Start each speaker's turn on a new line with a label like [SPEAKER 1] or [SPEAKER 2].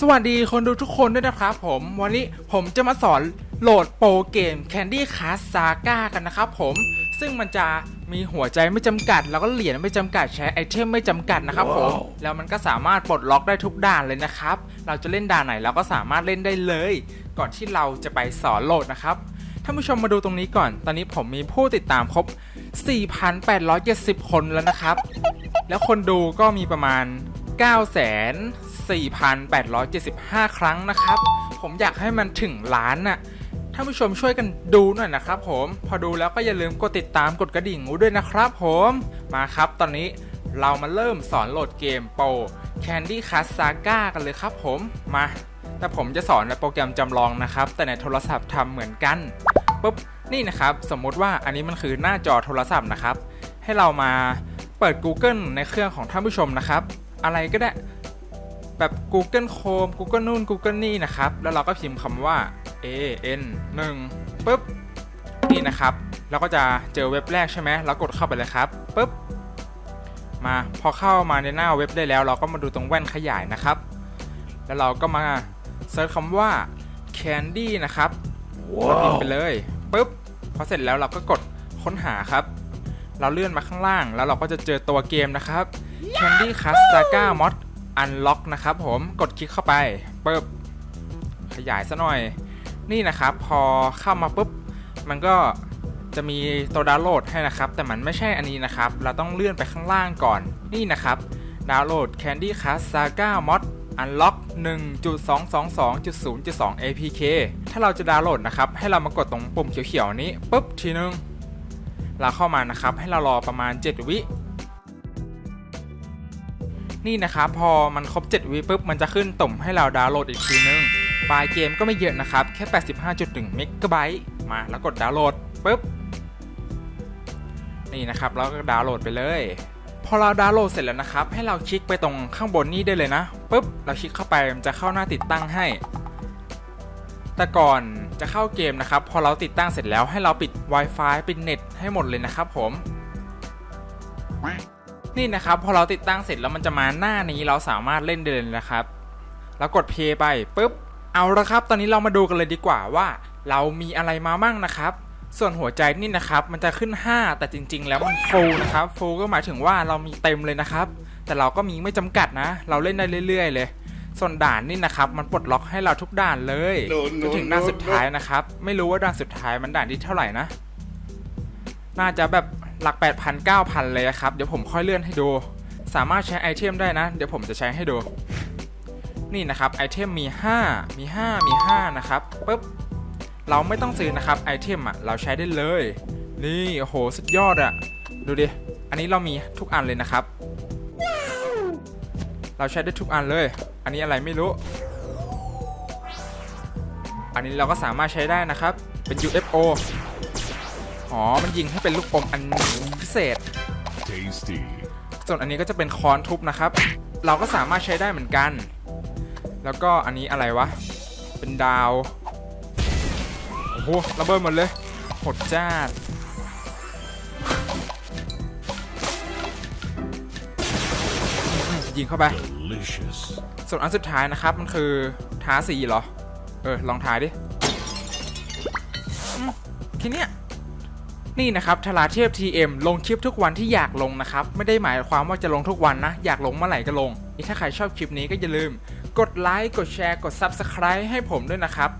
[SPEAKER 1] สวัสดีคนดูทุกคนด้วยนะครับผม วันนี้ผมจะมาสอนโหลดโปรเกม Candy Crush Saga กันนะครับผม ซึ่งมันจะมีหัวใจไม่จำกัด แล้วก็เหรียญไม่จำกัดใช้ไอเทมไม่จำกัดนะครับผม แล้วมันก็สามารถปลดล็อกได้ทุกด่านเลยนะครับ เราจะเล่นด่านไหนเราก็สามารถเล่นได้เลย ก่อนที่เราจะไปสอนโหลดนะครับท่านผู้ชมมาดูตรงนี้ก่อน ตอนนี้ผมมีผู้ติดตามครบ 4,870 คนแล้วนะครับ แล้วคนดูก็มีประมาณ 9,4,875 ครั้งนะครับ ผมอยากให้มันถึงล้านน่ะท่านผู้ชมช่วยกันดูหน่อยนะครับผม พอดูแล้วก็อย่าลืมกดติดตามกดกระดิ่งด้วยนะครับผม มาครับตอนนี้เรามาเริ่มสอนโหลดเกมโปร Candy Crush Saga กันเลยครับผมมา แต่ผมจะสอนในโปรแกรมจำลองนะครับ แต่ในโทรศัพท์ทำเหมือนกันปุ๊บนี่นะครับ สมมติว่าอันนี้มันคือหน้าจอโทรศัพท์นะครับ ให้เรามาเปิด Google ในเครื่องของท่านผู้ชมนะครับ อะไรก็ได้แบบ Google Chrome Google นู่น Google นี่นะครับ แล้วเราก็พิมพ์คำว่า a n 1ปุ๊บ นี่นะครับ เราก็จะเจอเว็บแรกใช่ไหมเรากดเข้าไปเลยครับปุ๊บ มาพอเข้ามาในหน้าเว็บได้แล้ว เราก็มาดูตรงแว่นขยายนะครับ แล้วเราก็มาเซิร์ชคำว่า candy นะครับเราพิมพ์ไปเลยปุ๊บ พอเสร็จแล้วเราก็กดค้นหาครับ เราเลื่อนมาข้างล่าง แล้วเราก็จะเจอตัวเกมนะครับ Candy Crush Saga Mod Unlock นะครับผมกดคลิกเข้าไปปึ๊บขยายซะหน่อย นี่นะครับพอเข้ามาปุ๊บ มันก็จะมีตัวดาวน์โหลดให้นะครับ แต่มันไม่ใช่อันนี้นะครับ เราต้องเลื่อนไปข้างล่างก่อนนี่นะครับ ดาวน์โหลด Candy Crush Saga Mod Unlock 1.222.0.2 APK ถ้าเราจะดาวน์โหลดนะครับ ให้เรามากดตรงปุ่มเขียวๆนี้ปุ๊บทีนึง เราเข้ามานะครับ ให้เรารอประมาณ 7 วิ นี่นะครับพอมันครบ 7 วิปุ๊บมันจะขึ้นต่มให้เราดาวน์โหลดอีกทีนึงไฟล์เกมก็ไม่เยอะนะครับ แค่ 85.1เมกะไบต์มาแล้วกดดาวน์โหลดปุ๊บนี่นะครับแล้วก็ดาวน์โหลดไปเลย พอเราดาวน์โหลดเสร็จแล้วนะครับ ให้เราคลิกไปตรงข้างบนนี้ได้เลยนะปุ๊บเราคลิกเข้าไปมันจะเข้าหน้าติดตั้งให้ แต่ก่อนจะเข้าเกมนะครับ พอเราติดตั้งเสร็จแล้วให้เราปิด Wi-Fi ปิดเน็ตให้หมดเลยนะครับผม นี่นะครับพอเราติดตั้งเสร็จแล้วมันจะมาหน้านี้เราสามารถเล่นได้เลยนะครับ แล้วกด play ไปปุ๊บเอาละครับ ตอนนี้เรามาดูกันเลยดีกว่าว่า เรามีอะไรมามั่งนะครับ ส่วนหัวใจนี่นะครับมันจะขึ้น 5 แต่จริง ๆ แล้วมัน full นะครับ full ก็หมายถึงว่าเรามีเต็มเลยนะครับ แต่เราก็มีไม่จำกัดนะ เราเล่นได้เรื่อย ๆ เลย ส่วนด่านนี่นะครับ มันปลดล็อกให้เราทุกด่านเลยจนถึงด่านสุดท้ายนะครับ ไม่รู้ว่าด่านสุดท้ายมันด่านที่เท่าไหร่นะน่าจะแบบ หลัก 8,000 9,000 เลยอะครับ เดี๋ยวผมค่อยเลื่อนให้ดู สามารถใช้ไอเทมได้นะ เดี๋ยวผมจะใช้ให้ดู นี่นะครับไอเทมมี 5 มี 5 มี 5 นะครับปุ๊บเราไม่ต้องซื้อนะครับไอเทมอะเราใช้ได้เลย นี่โอ้โหสุดยอดอะดูดิ อันนี้เรามีทุกอันเลยนะครับ เราใช้ได้ทุกอันเลย อันนี้อะไรไม่รู้ อันนี้เราก็สามารถใช้ได้นะครับ เป็น UFO อ๋อ มันยิงให้เป็นลูกอมอันพิเศษ
[SPEAKER 2] Tasty.
[SPEAKER 1] ส่วนอันนี้ก็จะเป็นค้อนทุบนะครับ เราก็สามารถใช้ได้เหมือนกัน แล้วก็อันนี้อะไรวะ เป็นดาว โอ้โหระเบิดหมดเลยโหดจ้าดอืมยิงเข้าไป
[SPEAKER 2] Delicious.
[SPEAKER 1] ส่วนอันสุดท้ายนะครับ มันคือท้าสีเหรอ เออ ลองทายดิอืมแค่เนี้ย นี่นะครับทลาเทพ TM ลงคลิปทุกวันที่อยากลงนะครับ ไม่ได้หมายความว่าจะลงทุกวันนะ อยากลงเมื่อไหร่ก็ลงนี่ถ้าใครชอบคลิปนี้ก็อย่าลืม กดไลค์ กดแชร์ กด Subscribe ให้ผมด้วยนะครับ